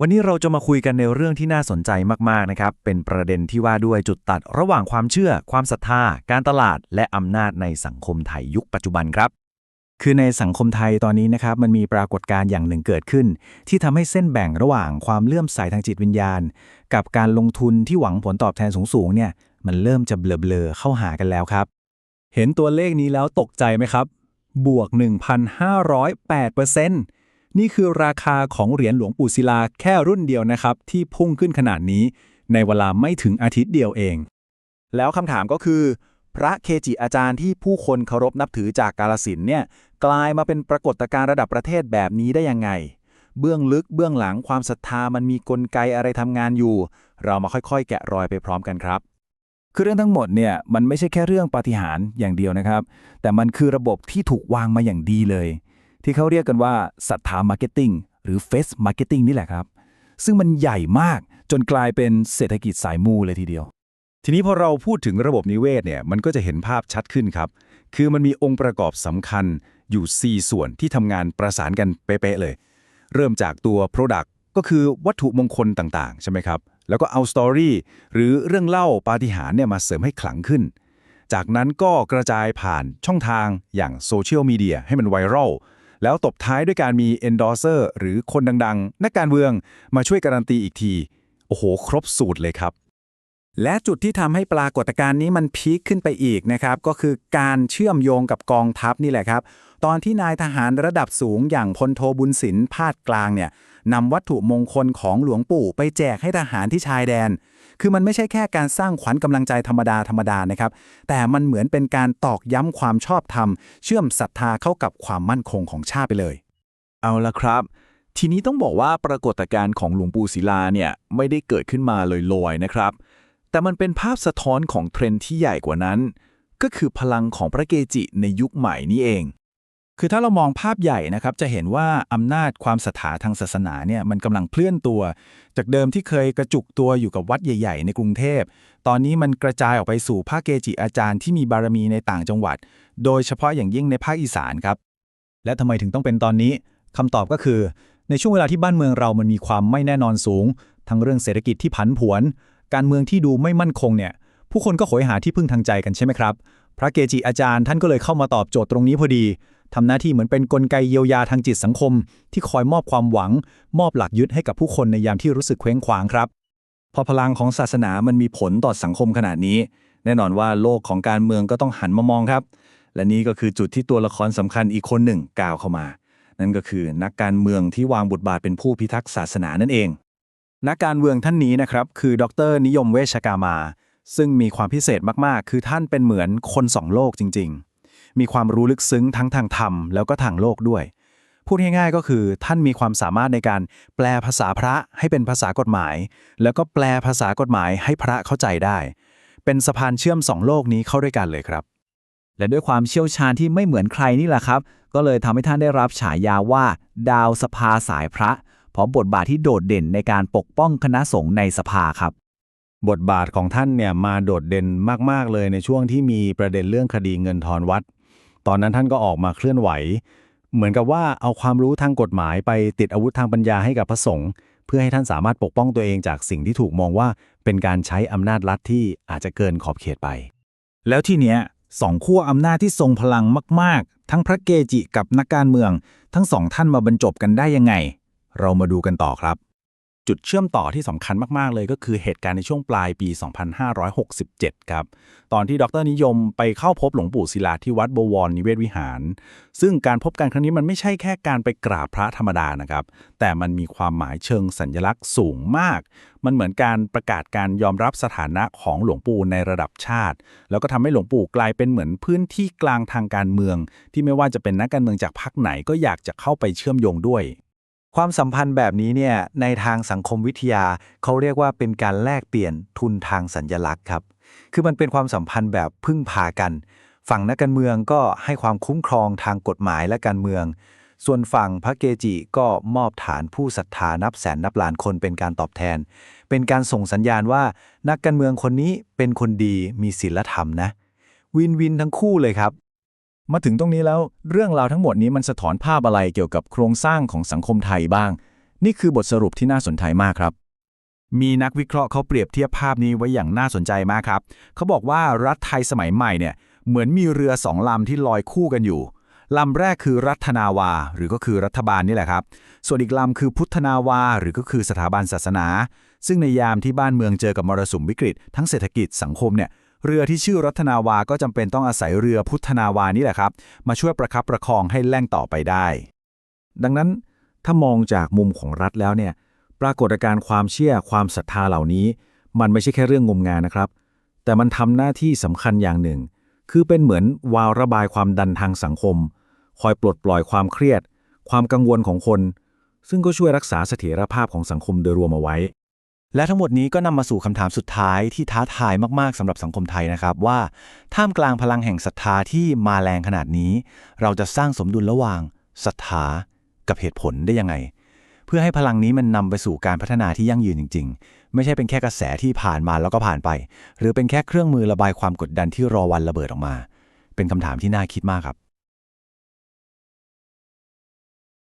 วันนี้เราจะมาคุยกันในเรื่องที่น่าสนใจมาก ๆ นะครับ เป็นประเด็นที่ว่าด้วยจุดตัดระหว่างความเชื่อ ความศรัทธา การตลาด และอำนาจในสังคมไทยยุคปัจจุบันครับ คือในสังคมไทยตอนนี้นะครับ มันมีปรากฏการณ์อย่างหนึ่งเกิดขึ้น ที่ทำให้เส้นแบ่งระหว่างความเลื่อมใสทางจิตวิญญาณ กับการลงทุนที่หวังผลตอบแทนสูง ๆ เนี่ย มันเริ่มจะเบลอๆเข้าหากันแล้วครับ เห็นตัวเลขนี้แล้วตกใจไหมครับ บวก 1,508% นี่คือราคาของเหรียญหลวงปู่ศิลาแค่รุ่นเดียวนะครับ ที่พุ่งขึ้นขนาดนี้ ในเวลาไม่ถึงอาทิตย์เดียวเอง แล้วคำถามก็คือ พระเคจิอาจารย์ที่ผู้คนเคารพนับถือจากกาลสินเนี่ยกลายมาเป็นปรากฏการณ์ระดับประเทศแบบนี้ได้ยังไง เบื้องลึกเบื้องหลังความศรัทธามันมีกลไกอะไรทำงานอยู่ เรามาค่อยๆ แกะรอยไปพร้อมกันครับคือเรื่องทั้งหมดเนี่ยมันไม่ใช่แค่เรื่องปาฏิหาริย์อย่างเดียวนะครับ แต่มันคือระบบที่ถูกวางมาอย่างดีเลย ที่เขาเรียกกันว่าศรัทธามาร์เก็ตติ้งหรือเฟสมาร์เก็ตติ้งนี่แหละครับ ซึ่งมันใหญ่มากจนกลายเป็นเศรษฐกิจสายมูเลยทีเดียว ทีนี้พอเราพูดถึงระบบนิเวศเนี่ยมันก็จะเห็นภาพชัดขึ้นครับ คือมันมีองค์ประกอบสำคัญอยู่ 4 ส่วนที่ทำงานประสานกันเป๊ะๆเลย เริ่มจากตัว Product ก็คือวัตถุมงคลต่างๆ ใช่ไหมครับ แล้วก็เอาสตอรี่หรือเรื่องเล่าปาฏิหาริย์เนี่ยมาเสริมให้ขลังขึ้น จากนั้นก็กระจายผ่านช่องทางอย่างโซเชียลมีเดียให้มันไวรัล แล้วตบท้ายด้วยการมี endorser หรือคนดังๆ นักการเมืองมาช่วยการันตีอีกที โอ้โห ครบสูตรเลยครับ และจุดที่ทำให้ปรากฏการณ์นี้มันพีคขึ้นไปอีกนะครับ ก็คือการเชื่อมโยงกับกองทัพนี่แหละครับ ตอนที่นายทหารระดับสูงอย่างพลโทบุญสินพาดกลางเนี่ยนำวัตถุมงคลของหลวงปู่ไปแจกให้ทหารที่ชายแดน คือมันไม่ใช่แค่การสร้างขวัญกำลังใจธรรมดาธรรมดานะครับ แต่มันเหมือนเป็นการตอกย้ำความชอบธรรม เชื่อมศรัทธาเข้ากับความมั่นคงของชาติไปเลย เอาละครับ ทีนี้ต้องบอกว่าปรากฏการณ์ของหลวงปู่ศิลาเนี่ยไม่ได้เกิดขึ้นมาลอยๆนะครับ แต่มันเป็นภาพสะท้อนของเทรนด์ที่ใหญ่กว่านั้น ก็คือพลังของพระเกจิในยุคใหม่นี้เอง คือถ้าเรามองภาพใหญ่นะครับ จะเห็นว่าอำนาจความศรัทธาทางศาสนาเนี่ยมันกำลังเคลื่อนตัว จากเดิมที่เคยกระจุกตัวอยู่กับวัดใหญ่ ๆ ในกรุงเทพ ตอนนี้มันกระจายออกไปสู่ภาคเกจิอาจารย์ที่มีบารมีในต่างจังหวัด โดยเฉพาะอย่างยิ่งในภาคอีสานครับ และทำไมถึงต้องเป็นตอนนี้คำตอบก็คือ ในช่วงเวลาที่บ้านเมืองเรามันมีความไม่แน่นอนสูง ทั้งเรื่องเศรษฐกิจที่ผันผวน การเมืองที่ดูไม่มั่นคงเนี่ย ผู้คนก็โหยหาที่พึ่งทางใจกันใช่ไหมครับ พระเกจิอาจารย์ท่านก็เลยเข้ามาตอบโจทย์ตรงนี้พอดีทำหน้าที่เหมือนเป็นนกลไกเยียวยาทางจิตสังคม ที่คอยมอบความหวัง มอบหลักยึดให้กับผู้คนในยามที่รู้สึกเคว้งคว้างครับ พอพลังของศาสนามันมีผลต่อสังคมขนาดนี้ แน่นอนว่าโลกของการเมืองก็ต้องหันมามองครับ และนี่ก็คือจุดที่ตัวละครสำคัญอีกคนหนึ่งก้าวเข้ามา นั่นก็คือนักการเมืองที่วางบทบาทเป็นผู้พิทักษ์ศาสนานั่นเอง นักการเมืองท่านนี้นะครับ คือดรนิยมเวชกามา ซึ่งมีความพิเศษมาก ๆ คือท่านเป็นเหมือนคนสองโลกจริง ๆ มีความรู้ลึกซึ้งทั้งทางธรรมแล้วก็ทางโลกด้วย พูดง่ายๆก็คือท่านมีความสามารถในการแปลภาษาพระให้เป็นภาษากฎหมาย แล้วก็แปลภาษากฎหมายให้พระเข้าใจได้ เป็นสะพานเชื่อมสองโลกนี้เข้าด้วยกันเลยครับ และด้วยความเชี่ยวชาญที่ไม่เหมือนใครนี่แหละครับ ก็เลยทำให้ท่านได้รับฉายาว่า ดาวสภาสายพระเพราะบทบาทที่โดดเด่นในการปกป้องคณะสงฆ์ในสภาครับ บทบาทของท่านเนี่ยมาโดดเด่นมาก ๆ เลยในช่วงที่มีประเด็นเรื่องคดีเงินทอนวัด ตอนนั้นท่านก็ออกมาเคลื่อนไหว เหมือนกับว่าเอาความรู้ทางกฎหมายไปติดอาวุธทางปัญญาให้กับพระสงฆ์เพื่อให้ท่านสามารถปกป้องตัวเองจากสิ่งที่ถูกมองว่าเป็นการใช้อำนาจรัฐที่อาจจะเกินขอบเขตไป แล้วทีเนี้ยสองขั้วอำนาจที่ทรงพลังมาก ๆ ทั้งพระเกจิกับนักการเมือง ทั้งสองท่านมาบรรจบกันได้ยังไง เรามาดูกันต่อครับ จุดเชื่อมต่อที่สำคัญมาก ๆ เลยก็คือเหตุการณ์ในช่วงปลายปี 2567 ครับ ตอนที่ดรนิยมไปเข้าพบหลวงปู่ศิลาที่วัดบวรนิเวศวิหาร ซึ่งการพบกันครั้งนี้มันไม่ใช่แค่การไปกราบพระธรรมดานะครับ แต่มันมีความหมายเชิงสัญลักษณ์สูงมาก มันเหมือนการประกาศการยอมรับสถานะของหลวงปู่ในระดับชาติ แล้วก็ทำให้หลวงปู่กลายเป็นเหมือนพื้นที่กลางทางการเมือง ที่ไม่ว่าจะเป็นนักการเมืองจากพรรคไหนก็อยากจะเข้าไปเชื่อมโยงด้วย ความสัมพันธ์แบบนี้เนี่ยในทางสังคมวิทยาเขาเรียกว่าเป็นการแลกเปลี่ยนทุนทางสัญญลักษณ์ครับ คือมันเป็นความสัมพันธ์แบบพึ่งพากัน ฝั่งนักการเมืองก็ให้ความคุ้มครองทางกฎหมายและการเมือง ส่วนฝั่งพระเกจิก็มอบฐานผู้ศรัทธานับแสนนับล้านคนเป็นการตอบแทน เป็นการส่งสัญญาณว่านักการเมืองคนนี้เป็นคนดีมีศีลธรรมนะ วินวินทั้งคู่เลยครับ มาถึงตรงนี้แล้วเรื่องราวทั้งหมดนี้มันสะท้อนภาพอะไรเกี่ยวกับโครงสร้างของสังคมไทยบ้าง นี่คือบทสรุปที่น่าสนใจมากครับ มีนักวิเคราะห์เขาเปรียบเทียบภาพนี้ไว้อย่างน่าสนใจมากครับ เขาบอกว่ารัฐไทยสมัยใหม่เนี่ยเหมือนมีเรือสองลำที่ลอยคู่กันอยู่ลำแรกคือรัฐนาวา หรือก็คือรัฐบาลนี่แหละครับ ส่วนอีกลำคือพุทธนาวา หรือก็คือสถาบันศาสนา ซึ่งในยามที่บ้านเมืองเจอกับมรสุมวิกฤต ทั้งเศรษฐกิจสังคมเนี่ย เรือที่ชื่อรัฐนาวาก็จำเป็นต้องอาศัยเรือพุทธนาวานี่แหละครับ มาช่วยประคับประคองให้แล่งต่อไปได้ ดังนั้นถ้ามองจากมุมของรัฐแล้วเนี่ยปรากฏการณ์ความเชื่อความศรัทธาเหล่านี้ มันไม่ใช่แค่เรื่องงมงายนะครับ แต่มันทำหน้าที่สำคัญอย่างหนึ่ง คือเป็นเหมือนวาล์วระบายความดันทางสังคม คอยปลดปล่อยความเครียด ความกังวลของคน ซึ่งก็ช่วยรักษาเสถียรภาพของสังคมโดยรวมเอาไว้ และทั้งหมดนี้ก็นำมาสู่คำถามสุดท้ายที่ท้าทายมากๆสำหรับสังคมไทยนะครับว่า ท่ามกลางพลังแห่งศรัทธาที่มาแรงขนาดนี้ เราจะสร้างสมดุลระหว่างศรัทธากับเหตุผลได้ยังไง เพื่อให้พลังนี้มันนำไปสู่การพัฒนาที่ยั่งยืนจริง ๆ ไม่ใช่เป็นแค่กระแสที่ผ่านมาแล้วก็ผ่านไป หรือเป็นแค่เครื่องมือระบายความกดดันที่รอวันระเบิดออกมา เป็นคำถามที่น่าคิดมากครับ